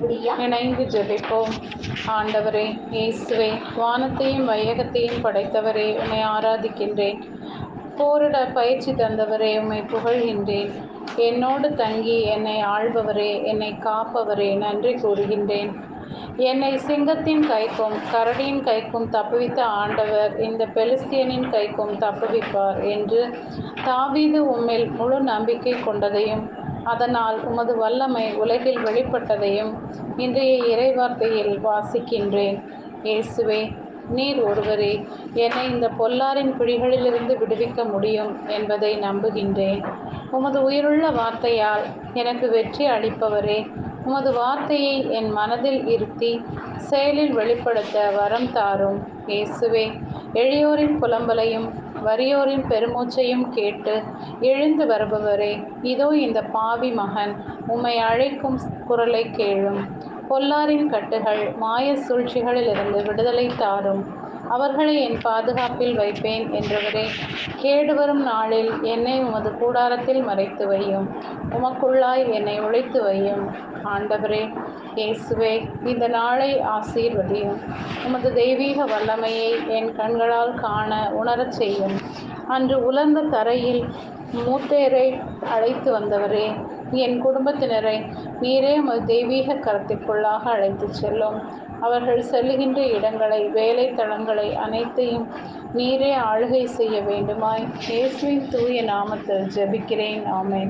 இணைந்து ஜெபிப்போம். ஆண்டவரே இயேசுவே வானத்தையும் வையகத்தையும் படைத்தவரே உன்னை ஆராதிக்கின்றேன். போரிட பயிற்சி தந்தவரே உம்மை புகழ்கின்றேன். என்னோடு தங்கி என்னை ஆள்பவரே என்னை காப்பவரே நன்றி கூறுகின்றேன். என்னை சிங்கத்தின் கைக்கும் கரடியின் கைக்கும் தப்புவித்த ஆண்டவர் இந்த பெலிஸ்தியனின் கைக்கும் தப்புவிப்பார் என்று தாவீது உம்மில் முழு நம்பிக்கை கொண்டதையும் அதனால் உமது வல்லமை உலகில் வெளிப்பட்டதையும் இன்றைய இறைவார்த்தையில் வாசிக்கின்றேன். இயேசுவே நீர் ஒருவரே என்னை இந்த பொல்லாரின் பிடிகளிலிருந்து விடுவிக்க முடியும் என்பதை நம்புகின்றேன். உமது உயிருள்ள வார்த்தையால் எனக்கு வெற்றி அளிப்பவரே உமது வார்த்தையை என் மனதில் இருத்தி செயலில் வெளிப்படுத்த வரம் தாரும். இயேசுவே எளியோரின் புலம்பலையும் வறியோரின் பெருமூச்சையும் கேட்டு எழுந்து வருபவரே இதோ இந்த பாவி மகன் உம்மை அழைக்கும் குரலை கேளும். பொல்லாரின் கட்டுகள் மாய சூழ்ச்சிகளிலிருந்து விடுதலை தாரும். அவர்களை என் பாதுகாப்பில் வைப்பேன் என்றவரே கேடு வரும் நாளில் என்னை உமது கூடாரத்தில் மறைத்து வையும். உமக்குள்ளாய் என்னை உழைத்து வையும். ஆண்டவரே இயேசுவே இந்த நாளை ஆசீர்வதியும். உமது தெய்வீக வல்லமையை என் கண்களால் காண உணரச் செய்யும். அன்று உலர்ந்த தரையில் மூத்தேரை அழைத்து வந்தவரே என் குடும்பத்தினரை நீரே உமது தெய்வீக கருத்திற்குள்ளாக அழைத்து செல்லும். அவர்கள் செல்லுகின்ற இடங்களை வேலை தளங்களை அனைத்தையும் நீரே ஆளுகை செய்ய வேண்டுமாய். இயேசுவின் தூய நாமத்தில் ஜெபிக்கிறேன். ஆமேன்.